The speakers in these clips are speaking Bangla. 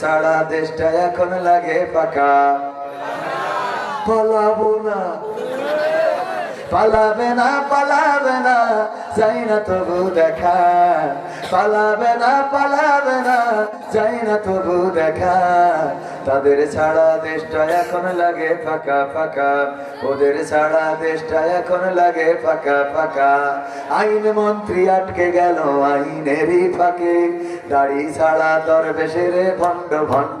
সারা দেশটা এখন লাগে পাকা। পালাবো না। পালাবে না পালাবে না, যাই না তবু দেখা। পালাবে না পালাবে না চাই না তবু দেখা। তাদের ছাড়া দেশটা এখন লাগে ফাঁকা ফাঁকা। ওদের ছাড়া দেশটা এখন লাগে ফাঁকা ফাঁকা। আইন মন্ত্রী আটকে গেল আইনেরই ফাঁকে। দাড়ি ছাড়া দরবেশের ভণ্ড ভণ্ড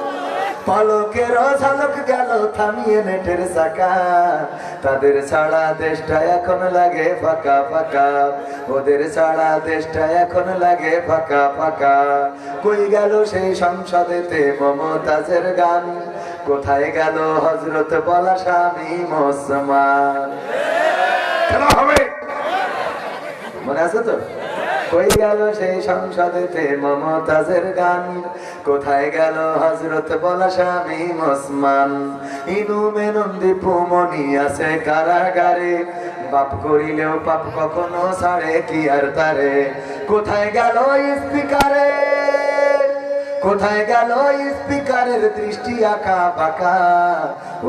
ঝালক গেল, থামিয়ে নেটের তাদের ছাড়া দেশটা এখন লাগে ফাঁকা ফাঁকা। ওদের ছাড়া দেশটা এখন লাগে ফাঁকা ফাঁকা। কই গেল সেই সংসদেতে মমতাজের গান? কোথায় গেল হজরত বলা স্বামী মোসমান? মনে আছে তো? কই গেল সেই সংসদেতে মমতাজের গান। কোথায় গেল হজরত বলা স্বামী ওসমান? ইনু মেনন্দি ফুমনি আছে কারাগারে। পাপ করিলেও পাপ কখনো ছাড়ে, কি আর তারে? কোথায় গেল স্পিকারে কোথায় গেল স্পিকারের দৃষ্টি আঁকা বাঁকা?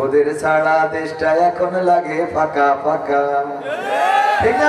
ওদের ছাড়া দেশটা এখন লাগে ফাঁকা ফাঁকা। ঠিক না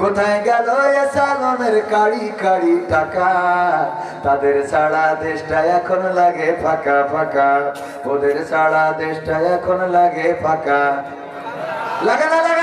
কোথায় গেল এ সালনের কাড়ি কাড়ি টাকা? তাদের সারা দেশটা এখন লাগে ফাঁকা ফাঁকা। ওদের সারা দেশটা এখন লাগে ফাঁকা। লাগে না, লাগে